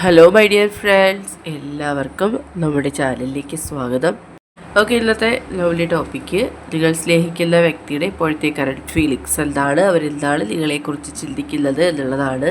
Hello my dear friends എല്ലാവർക്കും നമ്മുടെ ചാനലിലേക്ക് സ്വാഗതം. ഓക്കെ ഇന്നത്തെ ലവ്ലി ടോപ്പിക്ക് നിങ്ങൾ സ്നേഹിക്കുന്ന വ്യക്തിയുടെ ഇപ്പോഴത്തെ കറണ്ട് ഫീലിങ്സ് എന്താണ്? അവരെന്താണ് നിങ്ങളെക്കുറിച്ച് ചിന്തിക്കുന്നത് എന്നുള്ളതാണ്.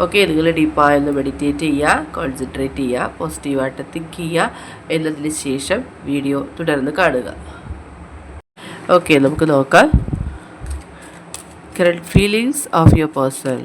ഓക്കെ നിങ്ങൾ ഡീപ്പായൊന്ന് മെഡിറ്റേറ്റ് ചെയ്യുക കോൺസെൻട്രേറ്റ് ചെയ്യുക പോസിറ്റീവായിട്ട് തിങ്ക് ചെയ്യുക എന്നതിന് ശേഷം വീഡിയോ തുടർന്ന് കാണുക. ഓക്കെ നമുക്ക് നോക്കാം. Current feelings of your person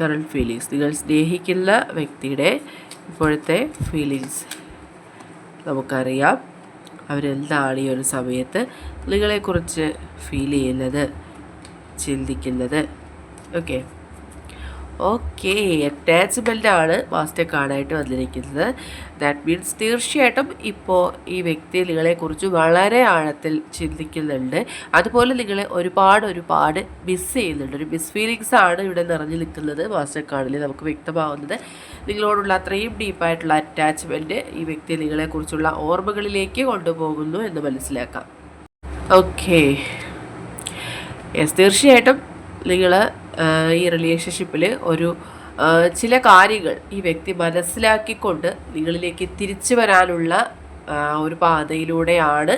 current feelings നിങ്ങൾ സ്നേഹിക്കുന്ന വ്യക്തിയുടെ ഇപ്പോഴത്തെ ഫീലിങ്സ് നമുക്കറിയാം. അവരെന്താണ് ഈ ഒരു സമയത്ത് നിങ്ങളെക്കുറിച്ച് ഫീൽ ചെയ്യുന്നത് ചിന്തിക്കുന്നത്? ഓക്കെ. ഓക്കെ അറ്റാച്ച് ആണ് മാസ്റ്റർ കാർഡായിട്ട് വന്നിരിക്കുന്നത്. ദാറ്റ് മീൻസ് തീർച്ചയായിട്ടും ഇപ്പോൾ ഈ വ്യക്തി നിങ്ങളെക്കുറിച്ച് വളരെ ആഴത്തിൽ ചിന്തിക്കുന്നുണ്ട്. അതുപോലെ നിങ്ങളെ ഒരുപാട് ഒരുപാട് മിസ് ചെയ്യുന്നുണ്ട്. ഒരു മിസ് ഫീലിങ്സ് ആണ് ഇവിടെ നിറഞ്ഞു നിൽക്കുന്നത് മാസ്റ്റർ കാർഡിൽ നമുക്ക് വ്യക്തമാവുന്നത്. നിങ്ങളോടുള്ള അത്രയും ഡീപ്പായിട്ടുള്ള അറ്റാച്ച്മെന്റ് ഈ വ്യക്തി നിങ്ങളെക്കുറിച്ചുള്ള ഓർമ്മകളിലേക്ക് കൊണ്ടുപോകുന്നു എന്ന് മനസ്സിലാക്കാം. ഓക്കെ യെസ് തീർച്ചയായിട്ടും നിങ്ങൾ ഈ റിലേഷൻഷിപ്പിൽ ഒരു ചില കാര്യങ്ങൾ ഈ വ്യക്തി മനസ്സിലാക്കിക്കൊണ്ട് നിങ്ങളിലേക്ക് തിരിച്ചു വരാനുള്ള ഒരു പാതയിലൂടെയാണ്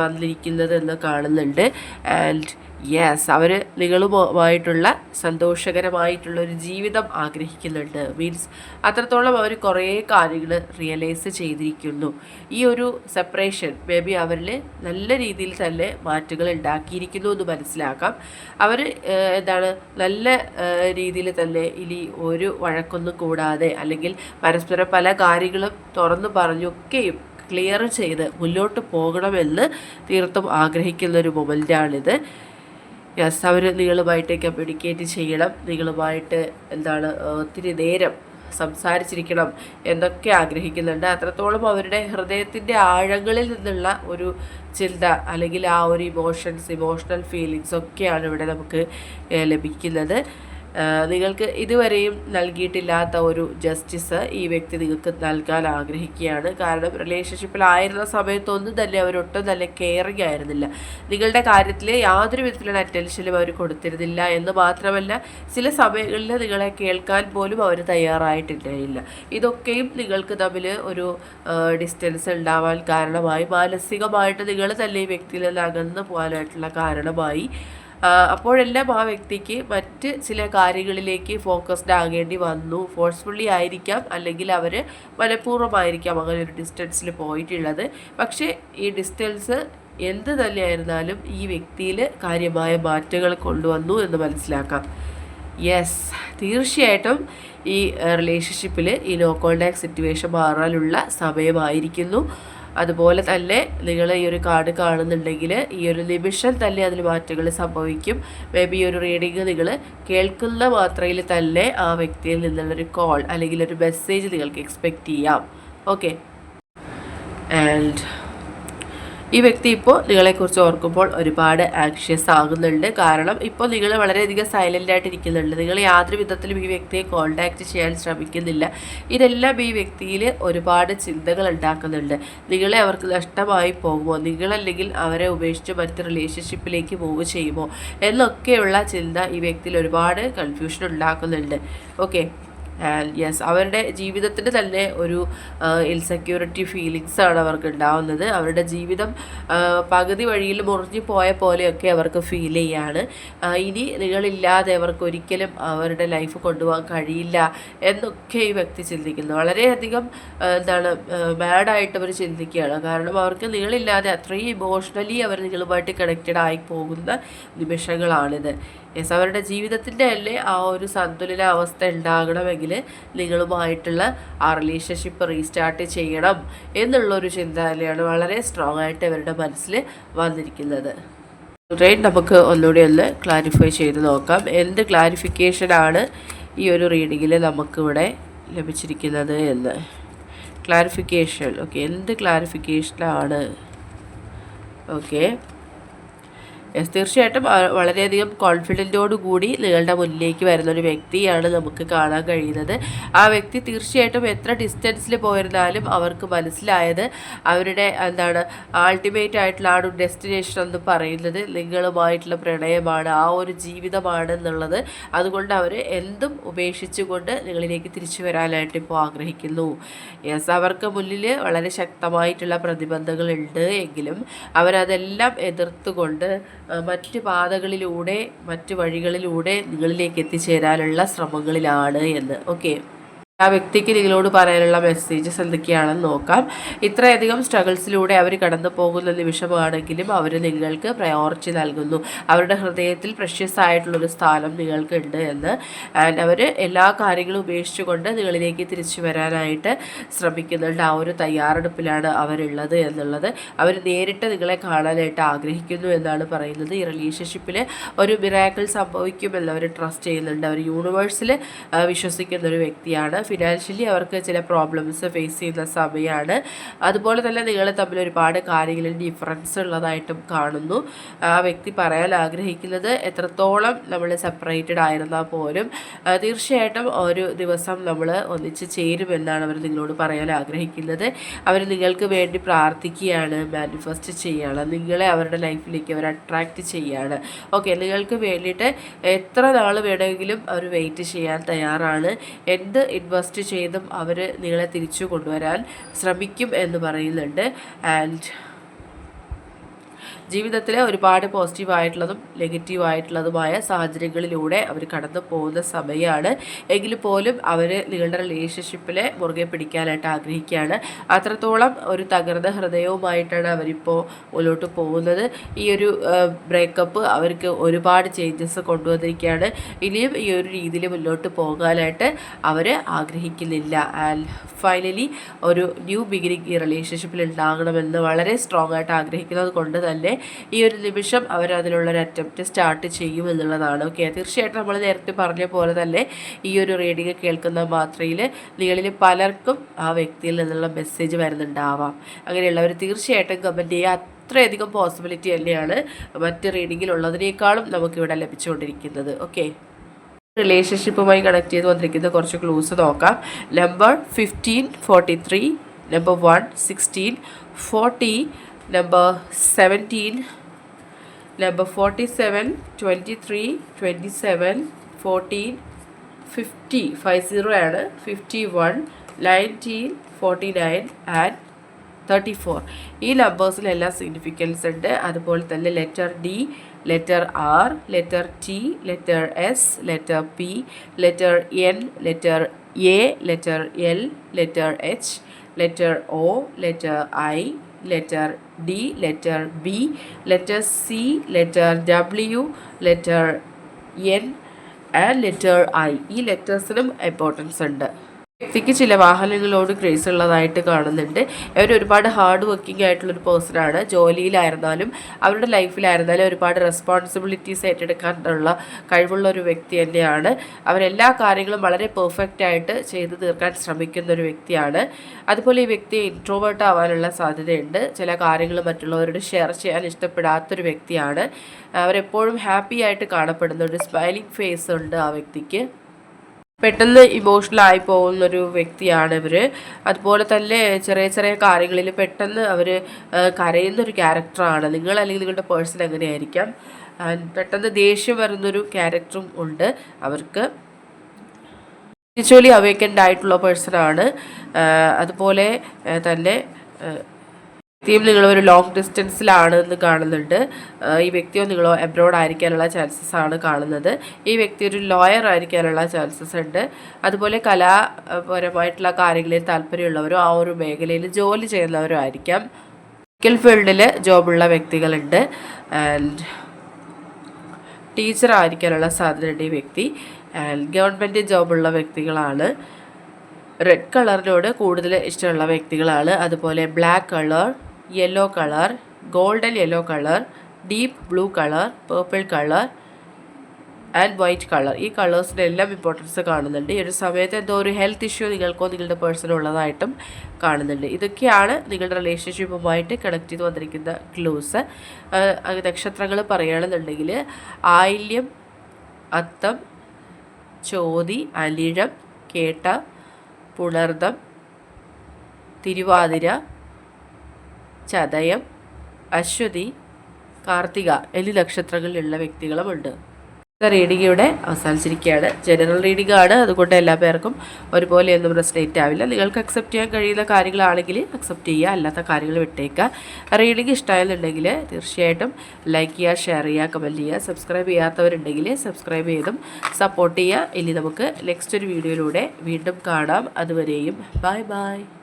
വന്നിരിക്കുന്നത് എന്ന് കാണുന്നുണ്ട്. ആൻഡ് യെസ് അവർ നിങ്ങളുമായിട്ടുള്ള സന്തോഷകരമായിട്ടുള്ള ഒരു ജീവിതം ആഗ്രഹിക്കുന്നുണ്ട്. മീൻസ് അത്രത്തോളം അവർ കുറേ കാര്യങ്ങൾ റിയലൈസ് ചെയ്തിരിക്കുന്നു. ഈ ഒരു സെപ്പറേഷൻ മേ ബി അവരിൽ നല്ല രീതിയിൽ തന്നെ മാറ്റങ്ങൾ ഉണ്ടാക്കിയിരിക്കുന്നു എന്ന് മനസ്സിലാക്കാം. അവർ എന്താണ് നല്ല രീതിയിൽ തന്നെ ഇനി ഒരു വഴക്കൊന്നും കൂടാതെ അല്ലെങ്കിൽ പരസ്പരം പല കാര്യങ്ങളും തുറന്നു പറഞ്ഞൊക്കെയും ക്ലിയർ ചെയ്ത് മുന്നോട്ട് പോകണമെന്ന് തീർത്തും ആഗ്രഹിക്കുന്ന ഒരു മൊമെന്റാണിത് യെസ് അവർ നിങ്ങളുമായിട്ട് കമ്മ്യൂണിക്കേറ്റ് ചെയ്യണം. നിങ്ങളുമായിട്ട് എന്താണ് ഒത്തിരി നേരം സംസാരിച്ചിരിക്കണം എന്നൊക്കെ ആഗ്രഹിക്കുന്നുണ്ട്. അത്രത്തോളം അവരുടെ ഹൃദയത്തിന്റെ ആഴങ്ങളിൽ നിന്നുള്ള ഒരു ചിന്ത അല്ലെങ്കിൽ ആ ഒരു ഇമോഷൻസ് ഇമോഷണൽ ഫീലിങ്സ് ഒക്കെയാണ് ഇവിടെ നമുക്ക് ലഭിക്കുന്നത്. നിങ്ങൾക്ക് ഇതുവരെയും നൽകിയിട്ടില്ലാത്ത ഒരു ജസ്റ്റിസ് ഈ വ്യക്തി നിങ്ങൾക്ക് നൽകാൻ ആഗ്രഹിക്കുകയാണ്. കാരണം റിലേഷൻഷിപ്പിലായിരുന്ന സമയത്തൊന്നും തന്നെ അവരൊട്ടും തന്നെ കെയറിങ് ആയിരുന്നില്ല. നിങ്ങളുടെ കാര്യത്തിൽ യാതൊരു വിധത്തിലുള്ള അറ്റൻഷനും അവർ കൊടുത്തിരുന്നില്ല എന്ന് മാത്രമല്ല ചില സമയങ്ങളിൽ നിങ്ങളെ കേൾക്കാൻ പോലും അവർ തയ്യാറായിട്ടില്ല ഇതൊക്കെയും നിങ്ങൾക്ക് തമ്മിൽ ഒരു ഡിസ്റ്റൻസ് ഉണ്ടാവാൻ കാരണമായി. മാനസികമായിട്ട് നിങ്ങൾ തന്നെ ഈ വ്യക്തിയിൽ നിന്ന് അകന്നു പോകാനായിട്ടുള്ള കാരണമായി. അപ്പോഴെല്ലാം ആ വ്യക്തിക്ക് മറ്റ് ചില കാര്യങ്ങളിലേക്ക് ഫോക്കസ്ഡ് ആകേണ്ടി വന്നു. ഫോഴ്സ്ഫുള്ളി ആയിരിക്കാം അല്ലെങ്കിൽ അവർ മനഃപൂർവമായിരിക്കാം അങ്ങനെ ഒരു ഡിസ്റ്റൻസിൽ പോയിട്ടുള്ളത്. പക്ഷേ ഈ ഡിസ്റ്റൻസ് എന്ത് തന്നെയായിരുന്നാലും ഈ വ്യക്തിയിൽ കാര്യമായ മാറ്റങ്ങൾ കൊണ്ടുവന്നു എന്ന് മനസ്സിലാക്കാം. യെസ് തീർച്ചയായിട്ടും ഈ റിലേഷൻഷിപ്പിൽ ഈ നോ കോണ്ടാക്ട് സിറ്റുവേഷൻ മാറാനുള്ള സമയമായിരിക്കുന്നു. അതുപോലെ തന്നെ നിങ്ങൾ ഈ ഒരു കാർഡ് കാണുന്നുണ്ടെങ്കിൽ ഈ ഒരു നിമിഷം തന്നെ അതിൽ മാറ്റങ്ങൾ സംഭവിക്കും. മേ ബി ഈ ഒരു റീഡിങ് നിങ്ങൾ കേൾക്കുന്ന മാത്രയിൽ തന്നെ ആ വ്യക്തിയിൽ നിന്നുള്ളൊരു കോൾ അല്ലെങ്കിൽ ഒരു മെസ്സേജ് നിങ്ങൾക്ക് എക്സ്പെക്റ്റ് ചെയ്യാം. ഓക്കെ ആൻഡ് ഈ വ്യക്തി ഇപ്പോൾ നിങ്ങളെക്കുറിച്ച് ഓർക്കുമ്പോൾ ഒരുപാട് ആക്ഷ്യസ് ആകുന്നുണ്ട്. കാരണം ഇപ്പോൾ നിങ്ങൾ വളരെയധികം സൈലന്റ് ആയിട്ട് ഇരിക്കുന്നുണ്ട് നിങ്ങൾ യാതൊരു വിധത്തിലും ഈ വ്യക്തിയെ കോൺടാക്റ്റ് ചെയ്യാൻ ശ്രമിക്കുന്നില്ല. ഇതെല്ലാം ഈ വ്യക്തിയിൽ ഒരുപാട് ചിന്തകൾ ഉണ്ടാക്കുന്നുണ്ട്. നിങ്ങളെ അവർക്ക് നഷ്ടമായി പോകുമോ? നിങ്ങളല്ലെങ്കിൽ അവരെ ഉപേക്ഷിച്ച് മറ്റ് റിലേഷൻഷിപ്പിലേക്ക് മൂവ് ചെയ്യുമോ? എന്നൊക്കെയുള്ള ചിന്ത ഈ വ്യക്തിയിൽ ഒരുപാട് കൺഫ്യൂഷൻ ഉണ്ടാക്കുന്നുണ്ട്. ഓക്കെ യെസ് അവരുടെ ജീവിതത്തിൽ തന്നെ ഒരു ഇൻസെക്യൂരിറ്റി ഫീലിങ്സ് ആണ് അവർക്ക് ഉണ്ടാവുന്നത്. അവരുടെ ജീവിതം പകുതി വഴിയിൽ മുറിഞ്ഞു പോയ പോലെയൊക്കെ അവർക്ക് ഫീൽ ചെയ്യാണ്. ഇനി നിങ്ങളില്ലാതെ അവർക്ക് ഒരിക്കലും അവരുടെ ലൈഫ് കൊണ്ടുപോകാൻ കഴിയില്ല എന്നൊക്കെ ഈ വ്യക്തി ചിന്തിക്കുന്നു. വളരെയധികം എന്താണ് ബാഡായിട്ട് അവർ ചിന്തിക്കുകയാണ്. കാരണം അവർക്ക് നിങ്ങളില്ലാതെ അത്രയും ഇമോഷണലി അവർ നിങ്ങളുമായിട്ട് കണക്റ്റഡ് ആയി പോകുന്ന നിമിഷങ്ങളാണിത്. യെസ് അവരുടെ ജീവിതത്തിന്റെ അല്ലേ ആ ഒരു സന്തുലിത അവസ്ഥ ഉണ്ടാകണമെങ്കിൽ നിങ്ങളുമായിട്ടുള്ള ആ റിലേഷൻഷിപ്പ് റീസ്റ്റാർട്ട് ചെയ്യണം എന്നുള്ളൊരു ചിന്ത തന്നെയാണ് വളരെ സ്ട്രോങ് ആയിട്ട് അവരുടെ മനസ്സിൽ വന്നിരിക്കുന്നത്. റെയിൻ നമുക്ക് ഒന്നുകൂടി ഒന്ന് ക്ലാരിഫൈ ചെയ്ത് നോക്കാം. എന്ത് ക്ലാരിഫിക്കേഷനാണ് ഈ ഒരു റീഡിങ്ങിൽ നമുക്കിവിടെ ലഭിച്ചിരിക്കുന്നത് എന്ന്? ക്ലാരിഫിക്കേഷൻ ഓക്കെ എന്ത് ക്ലാരിഫിക്കേഷനാണ് ഓക്കെ യെസ് തീർച്ചയായിട്ടും വളരെയധികം കോൺഫിഡന്റോടു കൂടി നിങ്ങളുടെ മുന്നിലേക്ക് വരുന്ന ഒരു വ്യക്തിയാണ് നമുക്ക് കാണാൻ കഴിയുന്നത്. ആ വ്യക്തി തീർച്ചയായിട്ടും എത്ര ഡിസ്റ്റൻസിൽ പോയിരുന്നാലും അവർക്ക് മനസ്സിലായത് അവരുടെ എന്താണ് അൾട്ടിമേറ്റ് ആയിട്ടുള്ള ആ ഒരു ഡെസ്റ്റിനേഷൻ എന്ന് പറയുന്നത് നിങ്ങളുമായിട്ടുള്ള പ്രണയമാണ് ആ ഒരു ജീവിതമാണ് എന്നുള്ളത് അതുകൊണ്ട് അവർ എന്തും ഉപേക്ഷിച്ചുകൊണ്ട് നിങ്ങളിലേക്ക് തിരിച്ചു വരാനായിട്ട് ഇപ്പോൾ ആഗ്രഹിക്കുന്നു. യെസ് അവർക്ക് മുന്നിൽ വളരെ ശക്തമായിട്ടുള്ള പ്രതിബന്ധങ്ങളുണ്ട് എങ്കിലും അവരതെല്ലാം എതിർത്തുകൊണ്ട് മറ്റ് പാതകളിലൂടെ മറ്റ് വഴികളിലൂടെ നിങ്ങളിലേക്ക് എത്തിച്ചേരാനുള്ള ശ്രമങ്ങളിലാണ് എന്ന്. ഓക്കെ ആ വ്യക്തിക്ക് നിങ്ങളോട് പറയാനുള്ള മെസ്സേജസ് എന്തൊക്കെയാണെന്ന് നോക്കാം. ഇത്രയധികം സ്ട്രഗിൾസിലൂടെ അവർ കടന്നു പോകുന്ന നിമിഷമാണെങ്കിലും അവർ നിങ്ങൾക്ക് പ്രയോറിറ്റി നൽകുന്നു. അവരുടെ ഹൃദയത്തിൽ പ്രഷ്യസ് ആയിട്ടുള്ളൊരു സ്ഥാനം നിങ്ങൾക്കുണ്ട് എന്ന്. ആൻഡ് അവർ എല്ലാ കാര്യങ്ങളും ഉപേക്ഷിച്ചുകൊണ്ട് നിങ്ങളിലേക്ക് തിരിച്ചു വരാനായിട്ട് ശ്രമിക്കുന്നുണ്ട്. ആ ഒരു തയ്യാറെടുപ്പിലാണ് അവരുള്ളത് എന്നുള്ളത്. അവർ നേരിട്ട് നിങ്ങളെ കാണാനായിട്ട് ആഗ്രഹിക്കുന്നു എന്നാണ് പറയുന്നത്. ഈ റിലേഷൻഷിപ്പിൽ ഒരു മിറാക്കിൾ സംഭവിക്കുമെന്ന് അവർ ട്രസ്റ്റ് ചെയ്യുന്നുണ്ട്. അവർ യൂണിവേഴ്സിൽ വിശ്വസിക്കുന്ന ഒരു വ്യക്തിയാണ്. ഫിനാൻഷ്യലി അവർക്ക് ചില പ്രോബ്ലംസ് ഫേസ് ചെയ്യുന്ന സമയമാണ് അതുപോലെ തന്നെ നിങ്ങൾ തമ്മിൽ ഒരുപാട് കാര്യങ്ങളിൽ ഡിഫറൻസ് ഉള്ളതായിട്ടും കാണുന്നു. ആ വ്യക്തി പറയാൻ ആഗ്രഹിക്കുന്നത് എത്രത്തോളം നമ്മൾ സെപ്പറേറ്റഡ് ആയിരുന്നാൽ പോലും തീർച്ചയായിട്ടും ഒരു ദിവസം നമ്മൾ ഒന്നിച്ച് ചേരുമെന്നാണ് അവർ നിങ്ങളോട് പറയാൻ ആഗ്രഹിക്കുന്നത്. അവർ നിങ്ങൾക്ക് വേണ്ടി പ്രാർത്ഥിക്കുകയാണ് മാനിഫെസ്റ്റ് ചെയ്യുകയാണ് നിങ്ങളെ അവരുടെ ലൈഫിലേക്ക് അവർ അട്രാക്റ്റ് ചെയ്യുകയാണ്. ഓക്കെ നിങ്ങൾക്ക് വേണ്ടിയിട്ട് എത്ര നാൾ വേണമെങ്കിലും അവർ വെയിറ്റ് ചെയ്യാൻ തയ്യാറാണ്. എന്ത് ഇൻവെസ്റ്റ് ചെയ്തും അവർ നിങ്ങളെ തിരിച്ചു കൊണ്ടുവരാൻ ശ്രമിക്കും എന്ന് പറയുന്നുണ്ട്. ആൻഡ് ജീവിതത്തിൽ ഒരുപാട് പോസിറ്റീവായിട്ടുള്ളതും നെഗറ്റീവായിട്ടുള്ളതുമായ സാഹചര്യങ്ങളിലൂടെ അവർ കടന്നു പോകുന്ന സമയമാണ് എങ്കിൽ പോലും അവർ നിങ്ങളുടെ റിലേഷൻഷിപ്പിൽ മുറുകെ പിടിക്കാനായിട്ട് ആഗ്രഹിക്കുകയാണ്. അത്രത്തോളം ഒരു തകർന്ന ഹൃദയവുമായിട്ടാണ് അവരിപ്പോൾ മുന്നോട്ട് പോകുന്നത്. ഈ ഒരു ബ്രേക്കപ്പ് അവർക്ക് ഒരുപാട് ചേഞ്ചസ് കൊണ്ടുവന്നിരിക്കുകയാണ്. ഇനിയും ഈ ഒരു രീതിയിൽ മുന്നോട്ട് പോകാനായിട്ട് അവർ ആഗ്രഹിക്കുന്നില്ല. ആൻഡ് ഫൈനലി ഒരു ന്യൂ ബിഗിനിങ് ഈ റിലേഷൻഷിപ്പിൽ ഉണ്ടാകണമെന്ന് വളരെ സ്ട്രോങ് ആയിട്ട് ആഗ്രഹിക്കുന്നത് കൊണ്ട് തന്നെ ഈ ഒരു നിമിഷം അവർ അതിനുള്ളൊരു അറ്റംപ്റ്റ് സ്റ്റാർട്ട് ചെയ്യും എന്നുള്ളതാണ്. ഓക്കെ തീർച്ചയായിട്ടും നമ്മൾ നേരത്തെ പറഞ്ഞ പോലെ തന്നെ ഈ ഒരു റീഡിങ് കേൾക്കുന്ന മാത്രയിൽ നിങ്ങളിൽ പലർക്കും ആ വ്യക്തിയിൽ നിന്നുള്ള മെസ്സേജ് വരുന്നുണ്ടാവാം. അങ്ങനെയുള്ളവർ തീർച്ചയായിട്ടും കമന്റ് ചെയ്യുക. അത്രയധികം പോസിബിലിറ്റി തന്നെയാണ് മറ്റ് റീഡിങ്ങിലുള്ളതിനേക്കാളും നമുക്കിവിടെ ലഭിച്ചുകൊണ്ടിരിക്കുന്നത്. ഓക്കെ റിലേഷൻഷിപ്പുമായി കണക്ട് ചെയ്ത് വന്നിരിക്കുന്ന കുറച്ച് ക്ലൂസ് നോക്കാം. Number fifteen forty three number one sixteen forty seven twenty three twenty seven fourteen fifty five zero ആണ്. Fifty one nineteen forty nine and thirty four ഈ നമ്പേഴ്സിലെല്ലാം സിഗ്നിഫിക്കൻസ് ഉണ്ട്. അതുപോലെ തന്നെ letter D letter R letter T letter S letter P letter N letter A letter L letter H letter O letter I letter D letter B letter C letter W letter N and letter I ഈ ലെറ്റേഴ്സിനും importance ഉണ്ട്. വ്യക്തിക്ക് ചില വാഹനങ്ങളോട് craze ഉള്ളതായിട്ട് കാണുന്നുണ്ട്. അവർ ഒരുപാട് hard working ആയിട്ടുള്ളൊരു പേഴ്സണാണ് ജോലിയിലായിരുന്നാലും അവരുടെ ലൈഫിലായിരുന്നാലും ഒരുപാട് റെസ്പോൺസിബിലിറ്റീസ് ഏറ്റെടുക്കാനുള്ള കഴിവുള്ള ഒരു വ്യക്തി തന്നെയാണ്. അവരെല്ലാ കാര്യങ്ങളും വളരെ പെർഫെക്റ്റ് ആയിട്ട് ചെയ്തു തീർക്കാൻ ശ്രമിക്കുന്ന ഒരു വ്യക്തിയാണ്. അതുപോലെ ഈ വ്യക്തി ഇൻട്രോവേർട്ട് ആവാനുള്ള സാധ്യതയുണ്ട്. ചില കാര്യങ്ങൾ മറ്റുള്ളവരോട് ഷെയർ ചെയ്യാൻ ഇഷ്ടപ്പെടാത്തൊരു വ്യക്തിയാണ്. അവരെപ്പോഴും ഹാപ്പി ആയിട്ട് കാണപ്പെടുന്ന ഒരു സ്മൈലിംഗ് ഫേസ് ഉണ്ട് ആ വ്യക്തിക്ക്. പെട്ടെന്ന് ആയി പോകുന്നൊരു വ്യക്തിയാണ് ഇവർ അതുപോലെ തന്നെ ചെറിയ ചെറിയ കാര്യങ്ങളിൽ പെട്ടെന്ന് അവർ കരയുന്നൊരു ക്യാരക്ടറാണ് നിങ്ങൾ അല്ലെങ്കിൽ നിങ്ങളുടെ പേഴ്സൺ എങ്ങനെയായിരിക്കാം? പെട്ടെന്ന് ദേഷ്യം വരുന്നൊരു ക്യാരക്ടറും ഉണ്ട്. അവർക്ക് സ്പിരിച്വലി അവേക്കൻഡ് ആയിട്ടുള്ള പേഴ്സണാണ് അതുപോലെ തന്നെ വ്യക്തിയും നിങ്ങൾ ഒരു ലോങ് ഡിസ്റ്റൻസിലാണ് എന്ന് കാണുന്നുണ്ട്. ഈ വ്യക്തിയോ നിങ്ങളോ എബ്രോഡ് ആയിരിക്കാനുള്ള ചാൻസസ് ആണ് കാണുന്നത്. ഈ വ്യക്തി ഒരു ലോയർ ആയിരിക്കാനുള്ള ചാൻസസ് ഉണ്ട്. അതുപോലെ കലാപരമായിട്ടുള്ള കാര്യങ്ങളിൽ താല്പര്യമുള്ളവരോ ആ ഒരു മേഖലയിൽ ജോലി ചെയ്യുന്നവരോ ആയിരിക്കാം. മെഡിക്കൽ ഫീൽഡിൽ ജോബുള്ള വ്യക്തികളുണ്ട്. ആൻഡ് ടീച്ചർ ആയിരിക്കാനുള്ള സാധ്യതയുണ്ട് ഈ വ്യക്തി. ആൻഡ് ഗവൺമെന്റ് ജോബുള്ള വ്യക്തികളാണ്. റെഡ് കളറിനോട് കൂടുതൽ ഇഷ്ടമുള്ള വ്യക്തികളാണ്. അതുപോലെ black colour yellow colour golden yellow colour deep blue colour purple colour and white colour ഈ കളേഴ്സിന്റെ എല്ലാം ഇമ്പോർട്ടൻസ് കാണുന്നുണ്ട്. ഈ ഒരു സമയത്ത് എന്തോ ഒരു ഹെൽത്ത് ഇഷ്യൂ നിങ്ങൾക്കോ നിങ്ങളുടെ പേഴ്സണോ ഉള്ളതായിട്ടും കാണുന്നുണ്ട്. ഇതൊക്കെയാണ് നിങ്ങളുടെ റിലേഷൻഷിപ്പുമായിട്ട് കണക്ട് ചെയ്ത് വന്നിരിക്കുന്ന ക്ലൂസ് നക്ഷത്രങ്ങൾ പറയുകയാണെന്നുണ്ടെങ്കിൽ ആയില്യം അത്തം ചോതി അലിഴം കേട്ട പുണർദം തിരുവാതിര ചതയം അശ്വതി കാർത്തിക എന്നീ നക്ഷത്രങ്ങളിലുള്ള വ്യക്തികളുമുണ്ട്. റീഡിംഗ് ഇവിടെ അവസാനിച്ചിരിക്കുകയാണ്. ജനറൽ റീഡിംഗ് ആണ് അതുകൊണ്ട് എല്ലാ പേർക്കും ഒരുപോലെയൊന്നും റെസ്ലേറ്റ് ആവില്ല. നിങ്ങൾക്ക് അക്സെപ്റ്റ് ചെയ്യാൻ കഴിയുന്ന കാര്യങ്ങളാണെങ്കിൽ അക്സെപ്റ്റ് ചെയ്യുക. അല്ലാത്ത കാര്യങ്ങൾ വിട്ടേക്കുക. റീഡിംഗ് ഇഷ്ടമായെന്നുണ്ടെങ്കിൽ തീർച്ചയായിട്ടും ലൈക്ക് ചെയ്യുക ഷെയർ ചെയ്യുക കമന്റ് ചെയ്യുക. സബ്സ്ക്രൈബ് ചെയ്യാത്തവരുണ്ടെങ്കിൽ സബ്സ്ക്രൈബ് ചെയ്തും സപ്പോർട്ട് ചെയ്യുക. ഇനി നമുക്ക് നെക്സ്റ്റ് ഒരു വീഡിയോയിലൂടെ വീണ്ടും കാണാം. അതുവരെയും ബൈ ബൈ